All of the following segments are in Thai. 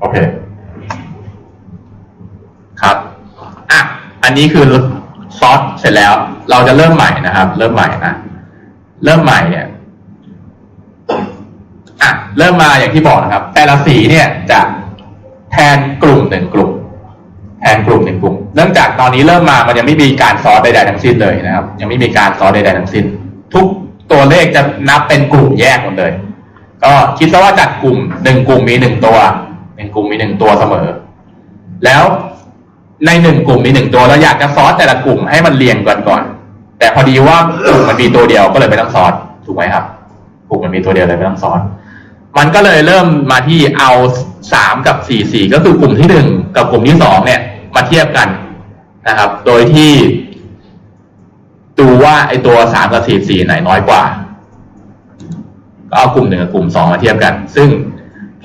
โอเค ครับ อะ อันนี้คือซอสเสร็จแล้ว เราจะเริ่มใหม่นะครับ เริ่มใหม่นะ เริ่มใหม่เนี่ย อะ เริ่มมาอย่างที่บอกนะครับ แต่ละสีเนี่ยจะแทนกลุ่มหนึ่งกลุ่ม แทนกลุ่มหนึ่งกลุ่ม เนื่องจากตอนนี้เริ่มมา มันยังไม่มีการซอสใดๆทั้งสิ้นเลยนะครับ ยังไม่มีการซอสใดๆทั้งสิ้น ทุกตัวเลขจะนับเป็นกลุ่มแยกหมดเลย ก็คิดซะว่าจัดกลุ่มหนึ่งกลุ่มมีหนึ่งตัว หนึ่งกลุ่มมีหนึ่งตัวเสมอ แล้วในหนึ่งกลุ่มมีหนึ่งตัวเราอยากจะซอสแต่ละกลุ่มให้มันเรียงกันก่อน แต่พอดีว่ากลุ่มมันมีตัวเดียวก็เลยไม่ต้องซอสถูกไหมครับ กลุ่มมันมีตัวเดียวเลยไม่ต้องซอสมันก็เลยเริ่มมาที่เอาสามกับสี่สี่ก็คือกลุ่มที่หนึ่งกับกลุ่มที่สองเนี่ย มาเทียบกันนะครับ โดยที่ดูว่าไอตัวสามกับสี่สี่ไหนน้อยกว่า ก็เอากลุ่มหนึ่งกับกลุ่มสองมาเทียบกัน ซึ่ง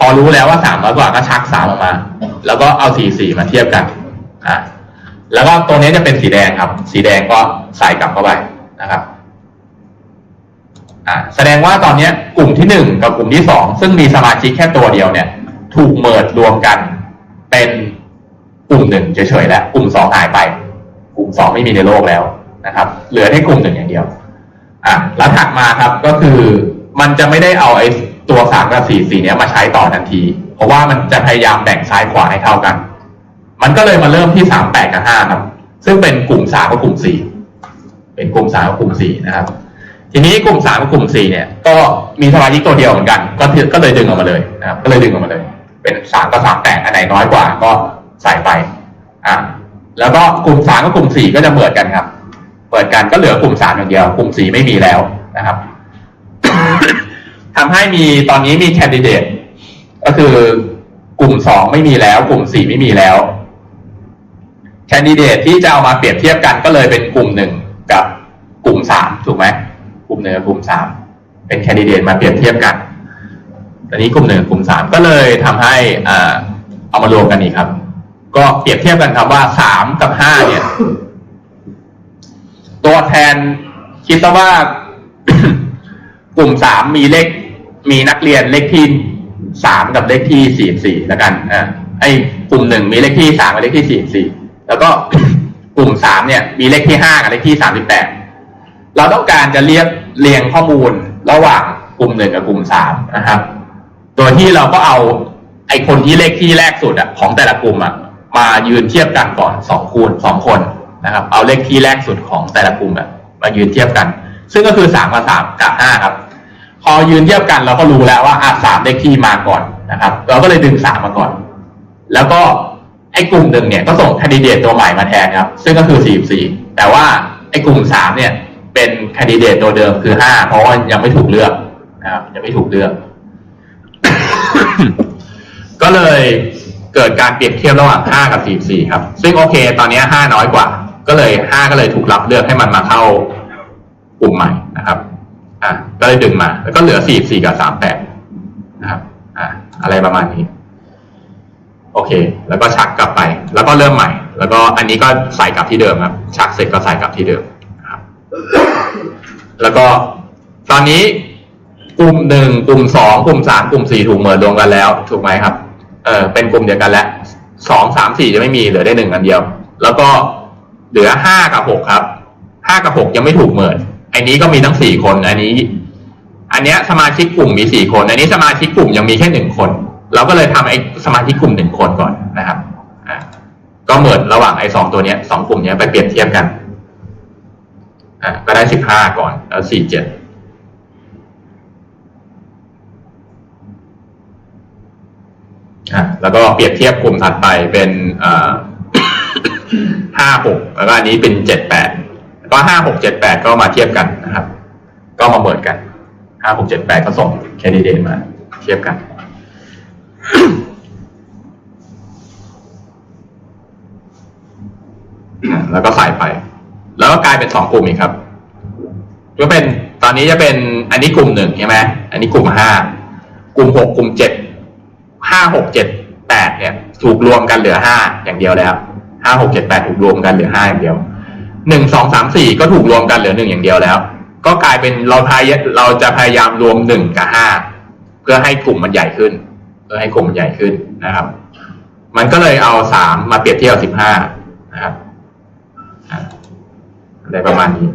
พอรู้แล้วว่าสามน้อยกว่าก็ชักสามออกมา แล้วก็เอาสี่สี่มาเทียบกันอะแล้วก็ตัวนี้จะเป็นสีแดงครับ สีแดงก็ใส่กลับเข้าไปนะครับอะแสดงว่าตอนนี้กลุ่มที่หนึ่งกับกลุ่มที่สองซึ่งมีสมาชิกแค่ตัวเดียวเนี่ย ถูกเมิดรวมกันเป็นกลุ่มหนึ่งเฉยๆแล้วกลุ่มสองหายไป กลุ่มสองไม่มีในโลกแล้วนะครับ เหลือแค่กลุ่มหนึ่งอย่างเดียวอะแล้วถัดมาครับก็คือมันจะไม่ได้เอาไอ้ ตัวสามกับสี่สี่เนี้ยมาใช้ต่อทันที เพราะว่ามันจะพยายามแบ่งซ้ายขวาให้เท่ากัน มันก็เลยมาเริ่มที่สามแปดกับห้าครับ ซึ่งเป็นกลุ่มสามกับกลุ่มสี่เป็นกลุ่มสามกับกลุ่มสี่นะครับ ทีนี้กลุ่มสามกับกลุ่มสี่เนี่ย ก็มีสมาชิกตัวเดียวเหมือนกัน ก็ก็เลยดึงออกมาเลยนะครับ ก็เลยดึงออกมาเลย เป็นสามกับสามแปดอันไหนน้อยกว่าก็ใส่ไปอะแล้วก็กลุ่มสามกับกลุ่มสี่ก็จะเหมือนกันครับเปิดกันก็เหลือกลุ่มสามอย่างเดียว กลุ่มสี่ไม่มีแล้วนะครับ ทำให้มีตอนนี้มีแคนดิเดตก็คือกลุ่มสองไม่มีแล้ว กลุ่มสี่ไม่มีแล้วแคนดิเดตที่จะเอามาเปรียบเทียบกันก็เลยเป็นกลุ่มหนึ่งกับกลุ่มสามถูกไหมกลุ่มหนึ่งกับกลุ่มสามเป็นแคนดิเดตมาเปรียบเทียบกันตอนนี้กลุ่มหนึ่งกลุ่มสามก็เลยทำให้อ่าเอามารวมกันอีกครับ ก็เปรียบเทียบกันครับว่าสามกับห้าเนี่ย ตัวแทนคิดว่า กลุ่มสามมีเลข มีนักเรียนเลขที่สามกับเลขที่สี่สี่แล้วกันอ่าไอ้กลุ่มหนึ่งมีเลขที่สามกับเลขที่สี่สี่แล้วก็กลุ่มสามเนี่ย มีเลขที่ห้ากับเลขที่สามสิบแปดเราต้องการจะเรียกเรียงข้อมูลระหว่างกลุ่มหนึ่งกับกลุ่มสามนะครับ โดยที่เราก็เอาไอ้คนที่เลขที่แรกสุดอะของแต่ละกลุ่มอะมายืนเทียบกันก่อนสองคูณสองคนนะครับ เอาเลขที่แรกสุดของแต่ละกลุ่มอะมายืนเทียบกัน ซึ่งก็คือสามกับสามกับห้าครับ อยืนเทียบกันเราก็รู้แล้วว่าอะสามเลขที่มาก่อนนะครับ เราก็เลยดึงสามมาก่อน แล้วก็ไอ้กลุ่มหนึ่งเนี่ยก็ส่งคนดิเดตตัวใหม่มาแทนครับ ซึ่งก็คือสี่สี่แต่ว่าไอ้กลุ่มสามเนี่ย เป็นคนดิเดตตัวเดิมคือห้าเพราะว่ายังไม่ถูกเลือกนะครับยังไม่ถูกเลือก ก็เลยเกิดการเปรียบเทียบระหว่าง5กับ44ครับ ซึ่งโอเค ตอนนี้5น้อยกว่า ก็เลย5ก็เลยถูกรับเลือกให้มันมาเข้ากลุ่มใหม่นะครับ อะก็เลยดึงมา แล้วก็เหลือ44กับ38นะครับอะอะไรประมาณนี้ โอเค แล้วก็ชักกลับไป แล้วก็เริ่มใหม่ แล้วก็อันนี้ก็ใส่กลับที่เดิมครับ ชักเสร็จก็ใส่กลับที่เดิมครับ แล้วก็ตอนนี้กลุ่มหนึ่งกลุ่มสองกลุ่มสามกลุ่มสี่ถูกเหมือนรวมกันแล้ว ถูกไหมครับ เออเป็นกลุ่มเดียวกันแล้วสองสามสี่จะไม่มีเหลือได้หนึ่งอันเดียว แล้วก็เหลือห้ากับหกครับห้ากับหกยังไม่ถูกเหมือน อันนี้ก็มีทั้งสี่คน อันนี้ อันเนี้ยสมาชิกกลุ่มมีสี่คน อันนี้สมาชิกกลุ่มยังมีแค่หนึ่งคน เราก็เลยทำไอ้สมาชิกกลุ่มหนึ่งคนก่อนนะครับอ่าก็เหมือนระหว่างไอ้สองตัวเนี้ยสองกลุ่มเนี้ยไปเปรียบเทียบกันอ่าก็ได้สิบห้าก่อนแล้วสี่เจ็ดอะแล้วก็เปรียบเทียบกลุ่มถัดไปเป็นห้าหกแล้วก็อันนี้เป็นเจ็ดแปด ก็ห้าหกเจ็ดแปดก็มาเทียบกันนะครับ ก็มาเมือนกันห้าหกเจ็ดแปดก็ส่งแคนดิเดตมาเทียบกัน แล้วก็ใส่ไป แล้วก็กลายเป็นสองกลุ่มอีกครับก็เป็นตอนนี้จะเป็นอันนี้กลุ่มหนึ่งใช่ไหมอันนี้กลุ่มห้ากลุ่มหกกลุ่มเจ็ดห้าหกเจ็ดแปดเนี่ย ถูกรวมกันเหลือห้าอย่างเดียวแล้วห้าหกเจ็ดแปดถูกรวมกันเหลือห้าอย่างเดียว หนึ่งสองสามสี่ก็ถูกรวมกันเหลือหนึ่งอย่างเดียวแล้ว ก็กลายเป็นเราพายเราจะพยายามรวมหนึ่งกับห้าเพื่อให้กลุ่มมันใหญ่ขึ้น เพื่อให้กลุ่มมันใหญ่ขึ้นนะครับ มันก็เลยเอาสามมาเปรียบเทียบกับสิบห้านะครับอะไรประมาณนี้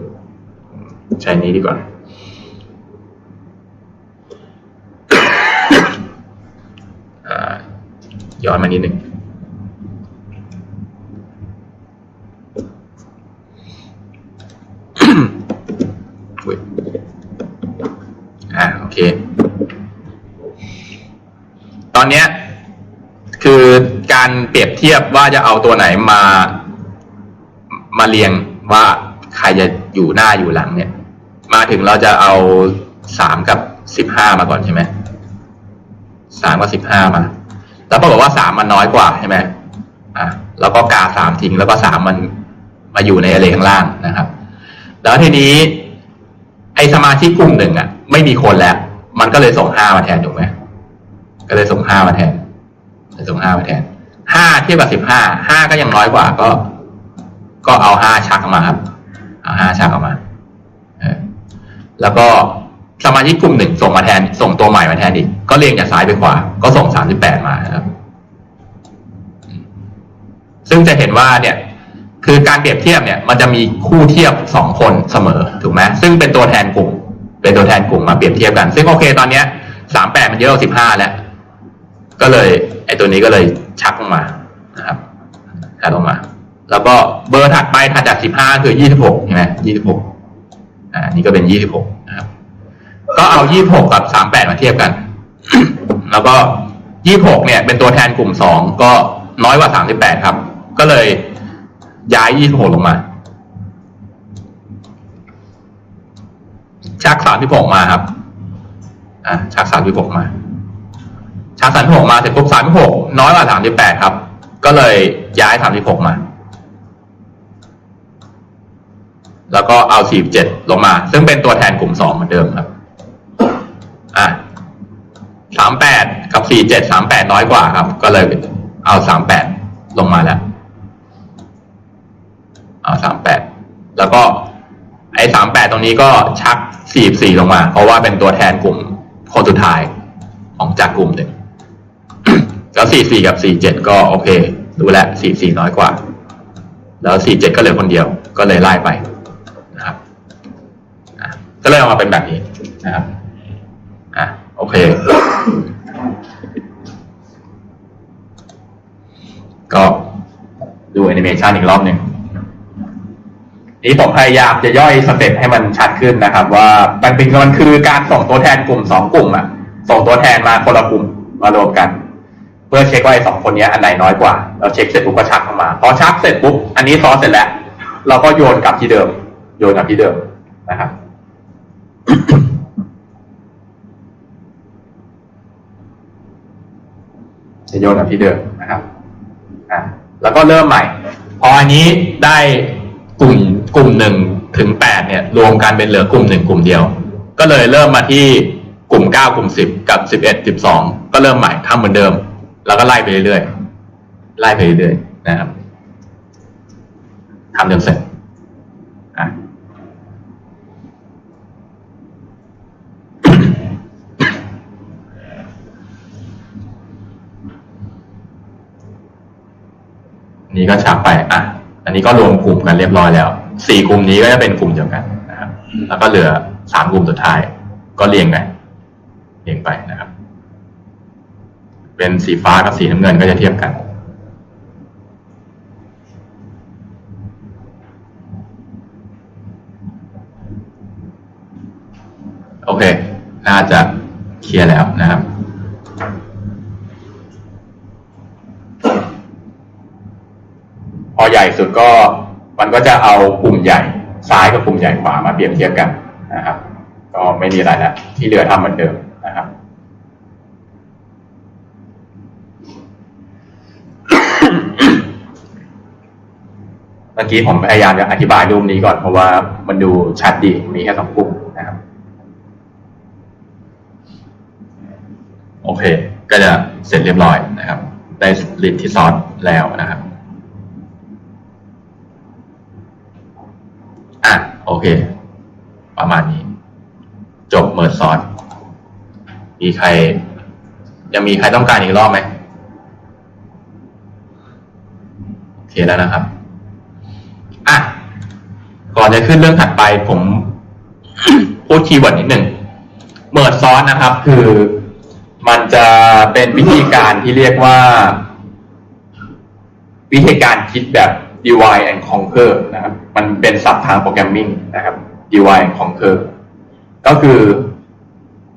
ใช้นี้ดีกว่าอ่าย้อนมานิดหนึ่ง อุ๊ยอ่าโอเค ต อนเนี้ย คือการเปรียบเทียบว่าจะเอาตัวไหนมา มาเรียงว่าใครจะอยู่หน้าอยู่หลังเนี่ย มาถึงเราจะเอาสามกับสิบห้ามาก่อนใช่ไหมสามกับสิบห้ามา แล้วปรากฏว่าสามมันน้อยกว่าใช่ไหมอะแล้วก็กาสามทิ้งแล้วก็สามมันมาอยู่ในอะไรข้างล่างนะครับ แล้วทีนี้ ไอสมาชิกกลุ่มหนึ่งอะ ไม่มีคนแล้ว มันก็เลยส่งห้ามาแทนถูกไหม ก็เลยส่งห้ามาแทนเลยส่งห้ามาแทนห้าเทียบกับสิบห้าห้าก็ยังน้อยกว่าก็ ก็เอาห้าชักออกมาครับ เอาห้าชักออกมาเออแล้วก็สมาชิกกลุ่มหนึ่งส่งมาแทน ส่งตัวใหม่มาแทนอีก ก็เรียงจากซ้ายไปขวา ก็ส่งสามสิบแปดมาครับ ซึ่งจะเห็นว่าเนี่ย คือการเปรียบเทียบเนี่ย มันจะมีคู่เทียบสองคนเสมอถูกไหมซึ่งเป็นตัวแทนกลุ่ม เป็นตัวแทนกลุ่มมาเปรียบเทียบกัน ซึ่งโอเคตอนเนี้ยสามแปดมันเยอะกว่าสิบห้าแล้ว ก็เลยไอตัวนี้ก็เลยชักลงมานะครับชักลงมา แล้วก็เบอร์ถัดไปถัดจากสิบห้าคือยี่สิบหกใช่ไหมยี่สิบหกอ่านี่ก็เป็นยี่สิบหกนะครับ ก็เอายี่สิบหกกับสามแปดมาเทียบกัน แล้วก็ยี่หกเนี่ย เป็นตัวแทนกลุ่มสองก็น้อยกว่าสามสิบแปดครับ ก็เลยย้ายยี่สิบหกลงมา ชักสามสิบหกมาครับ อะชักสามสิบหกมา ชักสามสิบหกมาเสร็จปุ๊บสามสิบหกน้อยกว่าสามสิบแปดครับ ก็เลยย้ายสามสิบหกมา แล้วก็เอาสี่เจ็ดลงมา ซึ่งเป็นตัวแทนกลุ่มสองเหมือนเดิมครับอะสามแปดกับสี่เจ็ดสามแปดน้อยกว่าครับ ก็เลยเอาสามแปดลงมาแล้ว เอาสามแปดแล้วก็ไอ้สามแปดตรงนี้ก็ชักสี่สี่ลงมา เพราะว่าเป็นตัวแทนกลุ่มคนสุดท้ายของจากกลุ่มหนึ่ง แล้วสี่สี่กับสี่เจ็ดก็โอเค ดูแลสี่สี่น้อยกว่า แล้วสี่เจ็ดก็เหลือคนเดียว ก็เลยไล่ไปนะครับอะก็เลยออกมาเป็นแบบนี้นะครับอะโอเค ก็ดูแอนิเมชันอีกรอบหนึ่งนี้ผมพยายามจะย่อยสเต็ปให้มันชัดขึ้นนะครับ ว่ามันเป็นมันคือการส่งตัวแทนกลุ่มสองกลุ่มอะส่งตัวแทนมาคนละกลุ่มมารวมกัน เพื่อเช็คว่าไอ้สองคนนี้อันไหนน้อยกว่า เราเช็คเสร็จปุ๊บก็ชักเข้ามา พอชักเสร็จปุ๊บอันนี้ซ้อนเสร็จแล้ว เราก็โยนกลับที่เดิม โยนกลับที่เดิมนะครับจะโยนกลับที่เดิมนะครับอะแล้วก็เริ่มใหม่ พออันนี้ได้กลุ่มกลุ่มหนึ่งถึงแปดเนี่ย รวมกันเป็นเหลือกลุ่มหนึ่งกลุ่มเดียว ก็เลยเริ่มมาที่กลุ่มเก้ากลุ่มสิบกับสิบเอ็ดสิบสองก็เริ่มใหม่ทำเหมือนเดิม แล้วก็ไล่ไปเรื่อยๆไล่ไปเรื่อยๆนะครับทำจนเสร็จอะนี่ก็ชักไปอะอันนี้ก็รวมกลุ่มกันเรียบร้อยแล้วสี่กลุ่มนี้ก็จะเป็นกลุ่มเดียวกันนะครับ แล้วก็เหลือสามกลุ่มสุดท้าย ก็เรียงไปเรียงไปนะครับ เป็นสีฟ้ากับสีน้ำเงินก็จะเทียบกัน โอเค น่าจะเคลียร์แล้วนะครับพอใหญ่สุดก็มันก็จะเอากลุ่มใหญ่ซ้ายกับกลุ่มใหญ่ขวามาเปรียบเทียบกันนะครับ ก็ไม่มีอะไรแล้วที่เหลือทำเหมือนเดิมนะครับ เมื่ อกี้ผมพยายามจะอธิบายรูปนี้ก่อนเพราะว่ามันดูชัดดีมีแค่สองกลุ่มนะครับ โอเค ก็จะเสร็จเรียบร้อยนะครับ ได้ลิสที่ซอสแล้วนะครับอะโอเค ประมาณนี้ จบเมิร์ดซอสมีใคร ยังมีใครต้องการอีกรอบไหมโอเคแล้วนะครับ ก่อนจะขึ้นเรื่องถัดไปผมพูดคีย์เวิร์ดนิดหนึ่งเมิร์ดซอสนะครับ คือ มันจะเป็นวิธีการที่เรียกว่า วิธีการคิดแบบ divide and conquer นะครับ มันเป็นศัพท์ทางโปรแกรมมิ่งนะครับ divide and conquer ก็คือ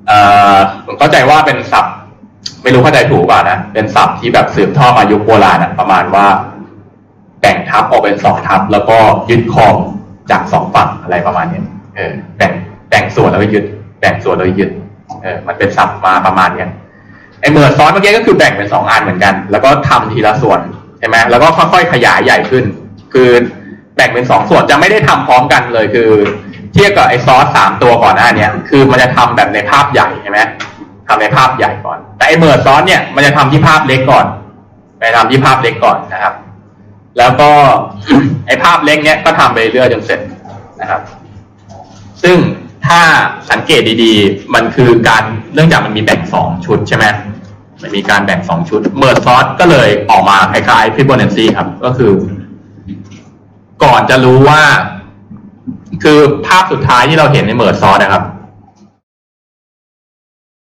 เอ่อผมเข้าใจว่าเป็นศัพท์ ไม่รู้เข้าใจถูกเปล่านะ เป็นศัพท์ที่แบบสืบทอดมายุคโบราณนะประมาณว่าแบ่งทัพออกเป็นสองทัพ แล้วก็ยึดครอง จากสองฝั่งอะไรประมาณนี้เออแบ่งแบ่งส่วนแล้วก็ยึด แบ่งส่วนแล้วยึดเออมันเป็นศัพท์มาประมาณเนี้ยไอ้เมือร์ซอสเมื่อกี้ก็คือแบ่งเป็นสองอันเหมือนกัน แล้วก็ทำทีละส่วนใช่ไหมแล้วก็ค่อยๆขยายใหญ่ขึ้น คือแบ่งเป็นสองส่วนจะไม่ได้ทำพร้อมกันเลยคือ เทียบกับไอ้ซอสสามตัวก่อนหน้าเนี้ยคือมันจะทำแบบในภาพใหญ่ใช่ไหมทำในภาพใหญ่ก่อน แต่ไอ้เมอร์ซอสเนี่ยมันจะทำที่ภาพเล็กก่อนไปทำที่ภาพเล็กก่อนนะครับ แล้วก็ไอภาพเล็กเนี้ยก็ทำไปเรื่อยจนเสร็จนะครับ ซึ่งถ้าสังเกตดีๆ มันคือการเนื่องจากมันมีแบ่งสองชุดใช่ไหมมันมีการแบ่งสองชุดเมอร์ซอสก็เลยออกมาคล้ายๆฟิบ o นซีครับ ก็คือ ก่อนจะรู้ว่า คือภาพสุดท้ายที่เราเห็นในเมอร์ซอสนะครับ